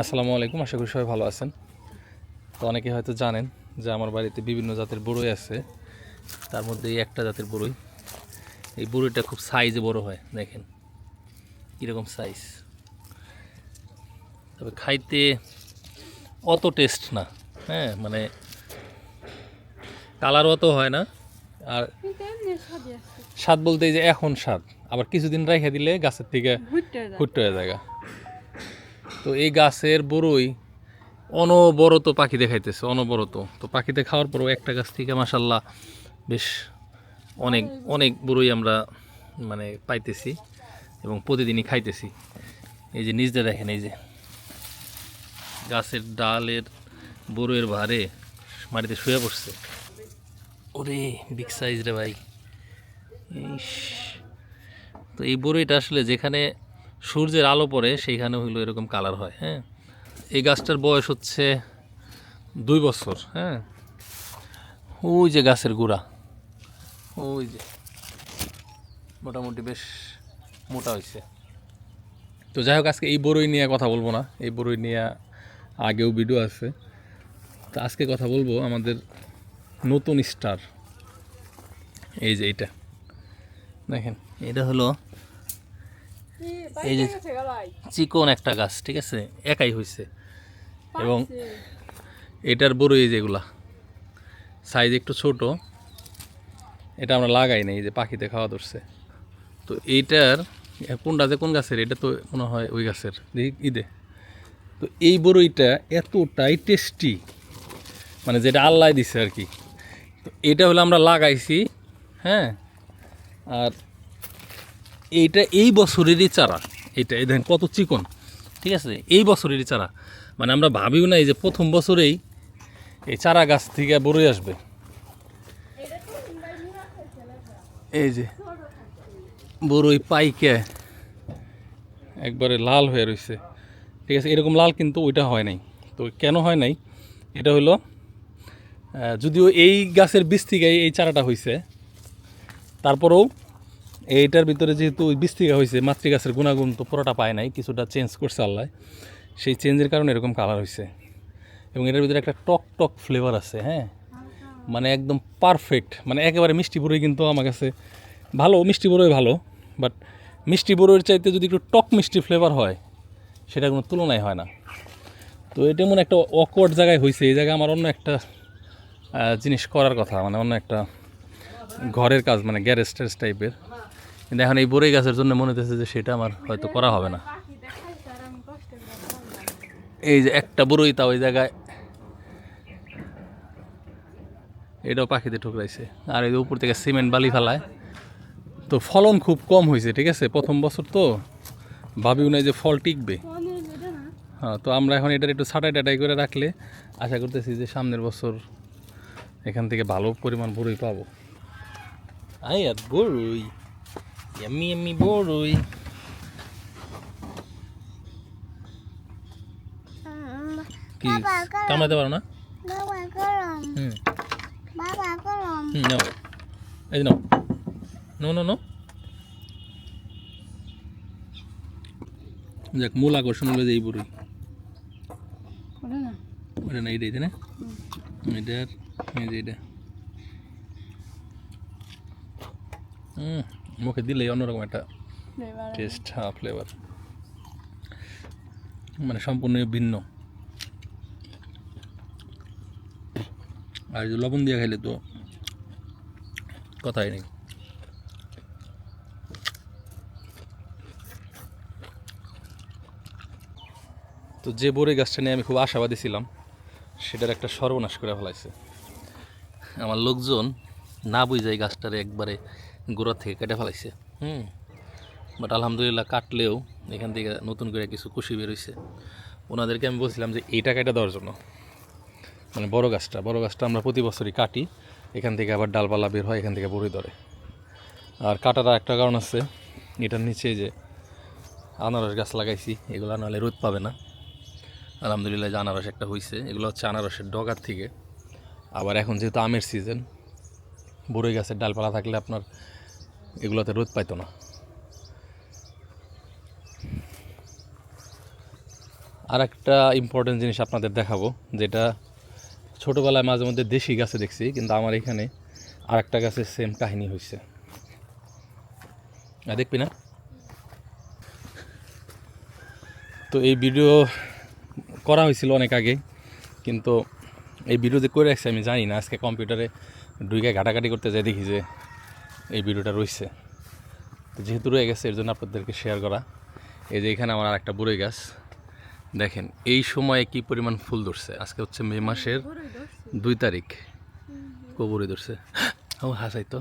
আসসালামু আলাইকুম আশা করি সবাই ভালো আছেন। তো অনেকে হয়তো জানেন যে আমার বাড়িতে বিভিন্ন জাতের বড়ই আছে। তার মধ্যে এই একটা জাতের বড়ই। এই বড়ইটা খুব সাইজে বড় হয় দেখেন। কীরকম সাইজ তবে খাইতে অত টেস্ট না হ্যাঁ মানে কালার অত হয় না। আর স্বাদ বলতে এই যে এখন স্বাদ আবার কিছুদিন রেখে দিলে গাছের থেকে যায় ফুটতে হয়ে জায়গা তো এই গাছের বড়ই অনবরত পাখি দেখাইতেছে, অনবরত। তো পাখিতে খাওয়ার পরেও একটা গাছ থেকে মাসাল্লাহ বেশ অনেক অনেক বড়ই আমরা মানে পাইতেছি এবং প্রতিদিনই খাইতেছি। এই যে নিজে দেখেন, এই যে গাছের ডালের বড়ইয়ের ভারে মাটিতে শুয়ে পড়ছে। ওরে বিগ সাইজ রে ভাই। তো এই বড়ইটা আসলে যেখানে সূর্যের আলো পড়ে সেইখানে হইল এরকম কালার হয় হ্যাঁ? এই গাছটার বয়স হচ্ছে দুই বছর হ্যাঁ? ওই যে গাছের গুড়া, ওই যে, মোটামুটি বেশ মোটা হয়েছে তো যাই হোক, আজকে এই বড়ই নিয়ে কথা বলব না, এই বড়ই নিয়ে আগেও ভিডিও আছে। তো আজকে কথা বলব আমাদের নতুন স্টার এই যে এইটা। দেখেন। এটা হলো এই যে চিকন একটা গাছ, ঠিক আছে? একাই হয়েছে এবং এটার বড়ই যেগুলা সাইজ একটু ছোট, এটা আমরা লাগাই নাই যে পাখিতে খাওয়া ধরছে। তো এইটার কোনটা যে কোন গাছের, এটা তো মনে হয় ওই গাছের ঈদে। তো এই বড়ইটা এতটাই টেস্টি মানে যেটা আল্লাহ দিছে আর কি। তো এটা হলো আমরা লাগাইছি হ্যাঁ? আর এইটা এই বছরেরই চারা। এইটা, এই দেখেন কত চিকন। ঠিক আছে? এই বছরেরই চারা। মানে আমরা ভাবিও না এই যে প্রথম বছরেই এই চারা গাছ থেকে বড়ই আসবে। এই যে বড়ই পাইকে একবারে লাল হয়ে রয়েছে ঠিক আছে? এরকম লাল কিন্তু ওইটা হয় নাই। তো কেন হয় নাই? এটা হলো যদিও এই গাছের বীজ থেকে এই চারাটা হয়েছে তারপরেও এইটার ভিতরে যেহেতু থেকে হয়েছে, মাতৃগাছের গুণাগুণ তো পুরোটা পায় নাই, কিছুটা চেঞ্জ করছে আল্লাহ। সেই চেঞ্জের কারণে এরকম কালার হয়েছে। এবং এটার ভিতরে একটা টক টক ফ্লেভার আছে হ্যাঁ? মানে একদম পারফেক্ট মানে একেবারে মিষ্টি বড়ই কিন্তু আমার কাছে ভালো, মিষ্টি বড়ই ভালো। বাট মিষ্টি বড়ইয়ের চাইতে যদি একটু টক মিষ্টি ফ্লেভার হয়, সেটা কোনো তুলনায় হয় না। তো এটা মনে একটা অকওয়ার্ড জায়গায় হয়েছে, এই জায়গায় আমার অন্য একটা জিনিস করার কথা মানে অন্য একটা ঘরের কাজ মানে গ্যারেজ টাইপের কিন্তু এখন এই বড়ই গাছের জন্য মনে হতেছে যে সেটা আমার হয়তো করা হবে না। এই যে একটা বড়ই তা ওই জায়গায় এটাও পাখিতে ঠুকরাইছে। আর এই উপর থেকে সিমেন্ট বালি ফেলায়। তো ফলন খুব কম হয়েছে ঠিক আছে? প্রথম বছর তো ভাবিও নাই যে ফল টিকবে। হ্যাঁ তো আমরা এখন এটার একটু ছাটাই টাটাই করে রাখলে আশা করতেছি যে সামনের বছর এখান থেকে ভালো পরিমাণ বড়ই পাবো। আই আর বড়ই এমনি এমনি বড়ই কি কামড়াতে পারো না হুম নাও এই নাও নো নো নো যাক মূল আকর্ষণ হলো যে এই বড়ই ওটা না এইটাই না এটার এই যে এটা হুম মুখে দিলেই অন্যরকম একটা টেস্ট হ্যাঁ ফ্লেভার মানে সম্পূর্ণ ভিন্ন। আর লবণ দিয়ে খাইলে তো কথাই নেই। তো যে বড়ই গাছটা নিয়ে আমি খুব আশাবাদী ছিলাম সেটার একটা সর্বনাশ করে ফেলাইছে। আমার লোকজন না বুঝে গাছটারে একবারে গোড়া থেকে কেটে ফেলাইছে। হুম। বাট আলহামদুলিল্লাহ কাটলেও এখান থেকে নতুন করে কিছু কুশি বেরোইছে। ওনাদেরকে আমি বলছিলাম যে এইটা কেটে দেওয়ার জন্য। মানে বড় গাছটা বড় গাছটা আমরা প্রতি বছরই কাটি। এখান থেকে আবার ডালপালা বের হয়, এখান থেকে বড়ি ধরে। আর কাটার একটা কারণ আছে, এটার নিচে যে আনারস গাছ লাগাইছি, এগুলো নাহলে রোদ পাবে না। আলহামদুলিল্লাহ যে আনারস একটা হয়েছে এগুলো হচ্ছে আনারসের ডগার থেকে। আবার এখন যেহেতু আমের সিজন বড়ই গাছের ডালপালা থাকলে আপনার এগুলোতে রোদ পাইতো না। আর একটা ইম্পর্টেন্ট জিনিস আপনাদের দেখাবো, যেটা ছোটোবেলায় মাঝে মধ্যে দেশি গাছে দেখছি, কিন্তু আমার এখানে আর একটা গাছের সেম কাহিনী হয়েছে দেখবি না? তো এই ভিডিও করা হয়েছিল অনেক আগে, কিন্তু এই ভিডিও যে করে রাখছি আমি জানি না, আজকে কম্পিউটারে ডুইকে ঘাটাঘাটি করতে যাই দেখি যে এই ভিডিওটা রয়েছে। তো যেহেতু রয়ে গেছে, এর জন্য আপনাদেরকে শেয়ার করা। এই যে এখানে আমার একটা বুড়ই গাছ। দেখেন, এই সময়ে কি পরিমাণ ফুল ধরছে? আজকে হচ্ছে মে মাসের দুই তারিখ। কবরে ধরছে। ও, হাসাই তো।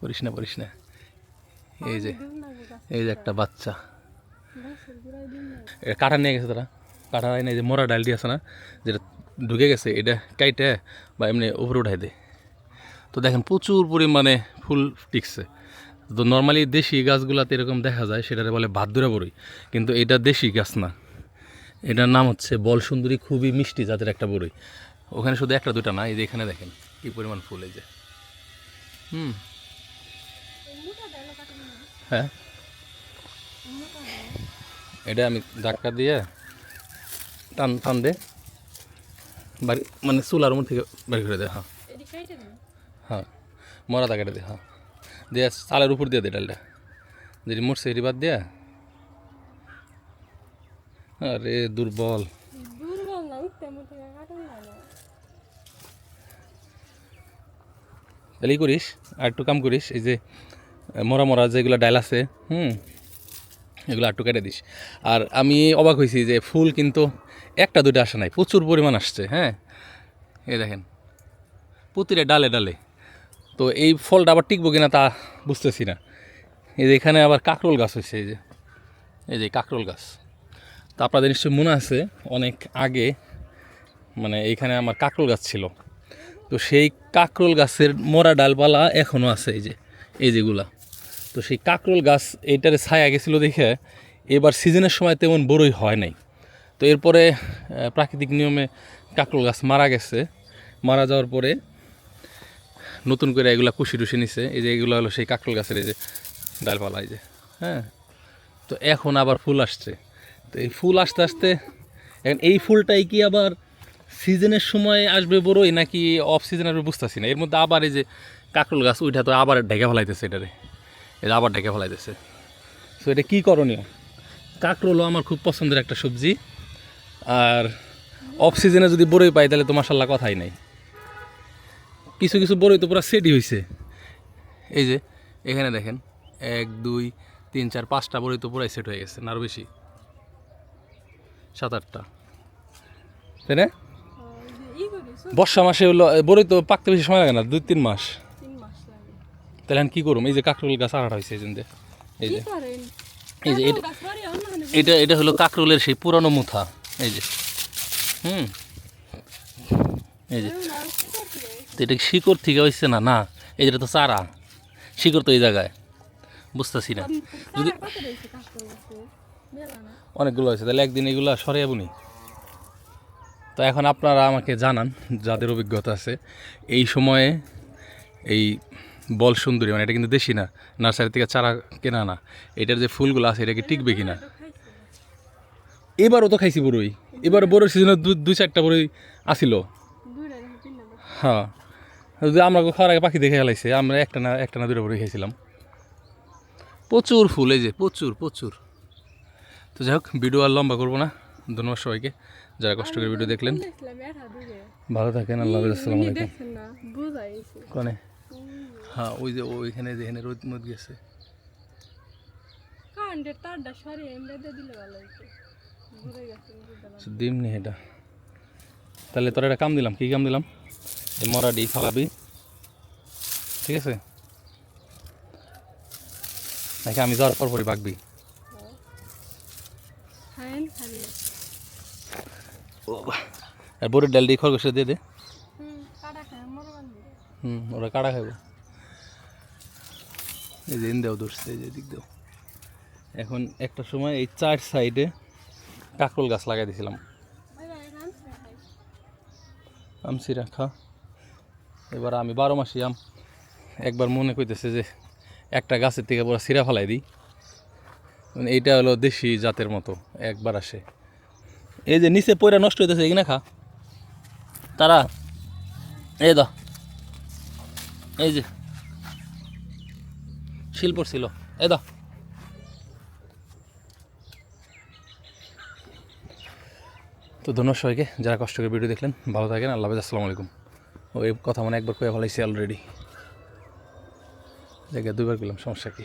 করিস না করিস না। এই যে এই যে একটা বাচ্চা। কাটা নিয়ে গেছে তারা। কাটা এনে যে মোরা ডালটি আছে না, যেটা ঢুকে গেছে, এটা কাইটে বা এমনি উপরে উঠাই দেয়। তো দেখেন প্রচুর পরিমাণে ফুল টিকছে। তো নর্মালি দেশি গাছগুলাতে এরকম দেখা যায়, সেটারে বলে ভাদ্রা বড়ই কিন্তু এটা দেশি গাছ না। এটার নাম হচ্ছে বল সুন্দরী খুবই মিষ্টি জাতের একটা বড়ই ওখানে শুধু একটা, দুটা না, এই যে এখানে দেখেন, কি পরিমাণ ফুল এই যে। হুম। হ্যাঁ। এটা আমি ধাক্কা দিয়ে টান টান দে। বাড়ি মানে চুলার মধ্যে থেকে বের করে দেয় হ্যাঁ। হ্যাঁ মরা দাগাটা দে হ্যাঁ। দিয়ে চালের উপর দিয়ে দে ডালটা। যদি মরছে এটি বাদ দিয়া। আরে দুর্বল। তাহলে করিস? আর একটু কাম করিস এই যে মরা মরা যেগুলো ডাল আছে হুম এগুলো একটু কেটে দিস। আর আমি অবাক হয়েছি যে ফুল কিন্তু একটা দুটো আসে নাই প্রচুর পরিমাণ আসছে হ্যাঁ। এই দেখেন প্রতিটা ডালে ডালে। তো এই ফলটা আবার টিকবো কিনা তা বুঝতেছি না। এই যে এখানে আবার কাকরোল গাছ হয়েছে, এই যে এই যে কাকরোল গাছ। তা আপনাদের নিশ্চয়ই মনে আছে, অনেক আগে মানে এইখানে আমার কাকরোল গাছ ছিল। তো সেই কাকরোল গাছের মোরা ডালপালা এখনও আছে, এই যে, এই যেগুলা। তো সেই কাকরোল গাছ এইটারে ছায়া গেছিল দেখে এবার সিজনের সময় তেমন বড়ই হয় নাই। তো এরপরে প্রাকৃতিক নিয়মে কাকরোল গাছ মারা গেছে। মারা যাওয়ার পরে নতুন করে এগুলা কুশি টুসি নিছে। এই যে এগুলো হলো সেই কাকরোল গাছের এই যে ডালপালা, এই যে হ্যাঁ? তো এখন আবার ফুল আসছে। তো এই ফুল আসতে আসতে এখন এই ফুলটাই কি আবার সিজনের সময় আসবে বড়ই নাকি অফ সিজন আসবে বুঝতেছি না। এর মধ্যে আবার এই যে কাকরোল গাছ, ওইটা তো আবার ঢেকে ফেলাইতেছে এটারে। এটা আবার ঢেকে ফেলাইতেছে। তো এটা কী করণীয়? কাকরোলও আমার খুব পছন্দের একটা সবজি। আর অফ সিজনে যদি বড়ই পাই তাহলে তো মাসাল্লাহ কথাই নাই। কিছু কিছু বড়ই তো পুরো সেটই হয়েছে এই যে, এখানে দেখেন, এক, দুই, তিন, চার, পাঁচটা বড়ই তো পুরাই সেট হয়ে গেছে, না বেশি? সাত, আটটা। তাই না? বর্ষা মাসে হলো, বড়ই তো পাকতে বেশি সময় লাগে না, দুই, তিন মাস? তাহলে এখন কী করুম এই যে কাকরোল গাছ আড়াটা হয়েছে এই জন্য। এই যে এই যে এটা এটা হলো কাকরোলের সেই পুরানো মুথা। এই যে, হুম? এই যে তো এটা শিকড় থেকে হয়েছে না? না এই যেটা তো চারা শিকড় তো এই জায়গায়। বুঝতেছি না। যদি অনেকগুলো হয়েছে তাহলে একদিন এগুলো সরিয়ে বুনি। তো এখন আপনারা আমাকে জানান যাদের অভিজ্ঞতা আছে এই সময়ে এই বল সুন্দরী মানে এটা কিন্তু দেশি না নার্সারি থেকে চারা কেনা না এটার যে ফুলগুলো আছে এটা কি টিকবে কিনা? এবারও তো খাইছি বড়ই। এবার বড়োর সিজনে দুই চারটা বড়ই আসিল। হ্যাঁ। যদি আমরা খাওয়ার আগে পাখি দেখে ফেলাইছে আমরা একটা না একটা না দুটো বড়ি খাইছিলাম। প্রচুর ফুল এই যে প্রচুর প্রচুর। তো যাই হোক ভিডিও আর লম্বা করব না। ধন্যবাদ সবাইকে। যারা কষ্ট করে ভিডিও দেখলেন ভালো থাকেন আল্লাহ আসসালামু কনে? হ্যাঁ ওই যে ওইখানে যেখানে রোদ মদ গেছে। দিম নি এটা। তাহলে তোর একটা কাম দিলাম কি কাম দিলাম? এই মরাডি ফালাবি। ঠিক আছে? নাকি আমি যাওয়ার পর পরই খালি আর বড়ির ডাল দিয়ে খরগোশে দিয়ে দে। হুম ওরা কাটা খাইব। এই যে দেও ধরছে এই যে দিক দেও এখন একটা সময় এই চার সাইডে কাকরোল গাছ লাগাই দিয়েছিলাম ভাই আমসি রাখা এবার আমি বারো মাসি আম। একবার মনে কইতেছে যে একটা গাছের থেকে পুরো সিরা ফেলাই দিই। মানে এইটা হলো দেশি জাতের মতো, একবার আসে। এই যে নিচে পয়রা নষ্ট হইতেছে এখানে খা তারা, এই দা এই যে শিল্পর ছিল। এই দা তো ধন্যবাদ সবাইকে, যারা কষ্ট করে ভিডিও দেখলেন, ভালো থাকেন, আল্লাহ আসসালামু আলাইকুম। ও এই কথা মানে একবার কয়ে ফেলাইছি অলরেডি দেখে দুবার গেলাম সমস্যা কি?